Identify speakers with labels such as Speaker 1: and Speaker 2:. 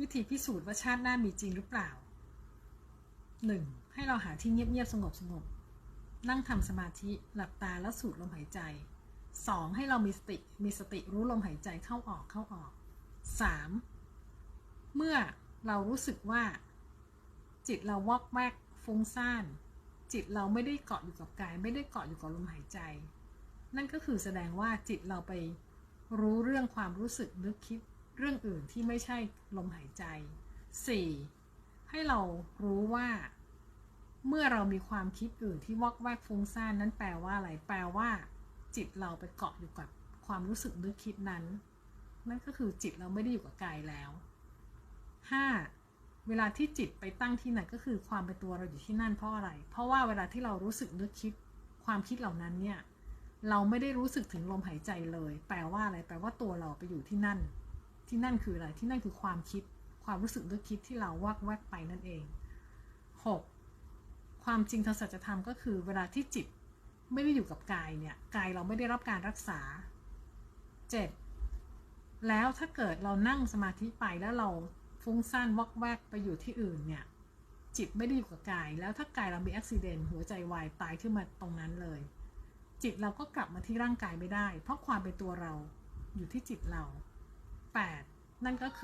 Speaker 1: วิธีพิสูจน์ว่าชาติหน้ามีจริงหรือเปล่า 1. ให้เราหาที่เงียบๆสงบสงบนั่งทำสมาธิหลับตาแล้วสูดลมหายใจ 2. ให้เรามีสติมีสติรู้ลมหายใจเข้าออกเข้าออก 3. เมื่อเรารู้สึกว่า จิตเราวอกแวกฟุ้งซ่านจิตเราไม่ได้เกาะอยู่กับกาย ไม่ได้เกาะอยู่กับลมหายใจ นั่นก็คือแสดงว่าจิตเราไปรู้เรื่องความรู้สึกนึกคิด เรื่องอื่นที่ไม่ใช่ลมหายใจ 4. ให้เรารู้ว่า เมื่อเรามีความคิดอื่นที่วอกแวกฟุ้งซ่านนั้นแปลว่าอะไร แปลว่า จิตเราไปเกาะอยู่กับความรู้สึกนึกคิดนั้น นั่นก็คือจิตเราไม่ได้อยู่กับกายแล้ว 5. เวลาที่จิตไปตั้งที่ไหนก็คือความเป็นตัวเราอยู่ที่นั่นเพราะอะไร เพราะว่าเวลาที่เรารู้สึกนึกคิด ความคิดเหล่านั้นเนี่ยเราไม่ได้รู้สึกถึงลมหายใจเลย แปลว่าอะไร แปลว่าตัวเราไปอยู่ที่นั่น ที่นั่นคืออะไร ที่นั่นคือความคิด ความรู้สึกนึกคิดที่เราวักแวกไปนั่นเอง 6. ความจริงทางสัจธรรมก็คือเวลาที่จิตไม่ได้อยู่กับกายเนี่ย กายเราไม่ได้รับการรักษา 7. แล้วถ้าเกิดเรานั่งสมาธิไปแล้วเราฟุ้งซ่านวอกแวกไปอยู่ที่อื่นเนี่ย จิตไม่ได้อยู่กับกาย แล้วถ้ากายเรามีอุบิเหตุหัวใจวายตายขึ้นมาตรงนั้นเลย จิตเราก็กลับมาที่ร่างกายไม่ได้ เพราะความเป็นตัวเราอยู่ที่จิตเรา 8. นั่นก็คือ